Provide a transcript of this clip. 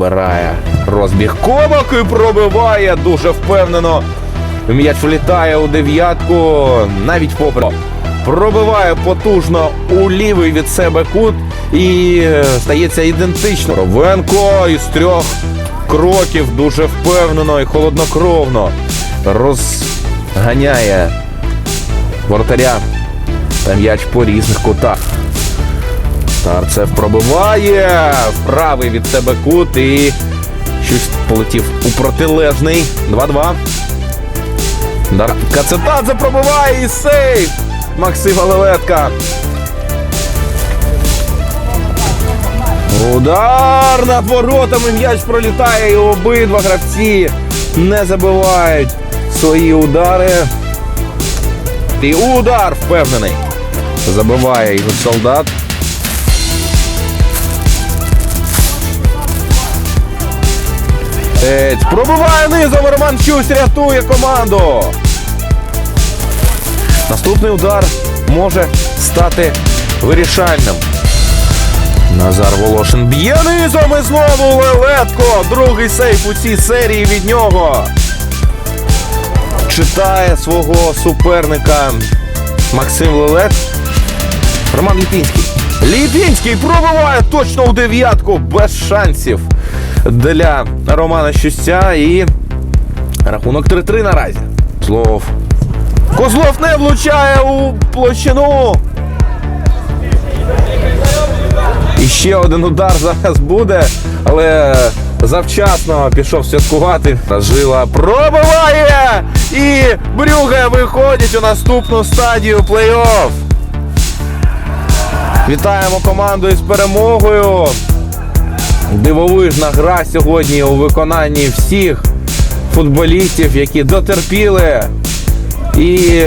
Збирає розбіг комок і пробиває дуже впевнено. М'яч влітає у дев'ятку, навіть попри. Пробиває потужно у лівий від себе кут і е, стається ідентично. Ровенко із трьох кроків дуже впевнено і холоднокровно розганяє воротаря та м'яч по різних кутах. Старцев пробиває правий від себе кут і щось полетів у протилежний. 2-2. Дар... Кацетадзе пробиває і сейф Максима Лелетка. Удар над воротами. М'яч пролітає і обидва гравці не забивають свої удари. І удар впевнений. Забиває Ігор Солдат. Ець, пробиває низом Роман Чусь рятує команду. Наступний удар може стати вирішальним. Назар Волошин б'є низом і знову Лелетко. Другий сейф у цій серії від нього. Читає свого суперника Максим Лелет. Роман Ліпінський. Ліпінський пробиває точно у дев'ятку без шансів для Романа Щустя і рахунок 3-3 наразі. Злов. Козлов не влучає у площину. І ще один удар зараз буде, але завчасно пішов святкувати. Жила пробиває! І Брюге виходить у наступну стадію плей-офф. Вітаємо команду із перемогою. Дивовижна гра сьогодні у виконанні всіх футболістів, які дотерпіли. І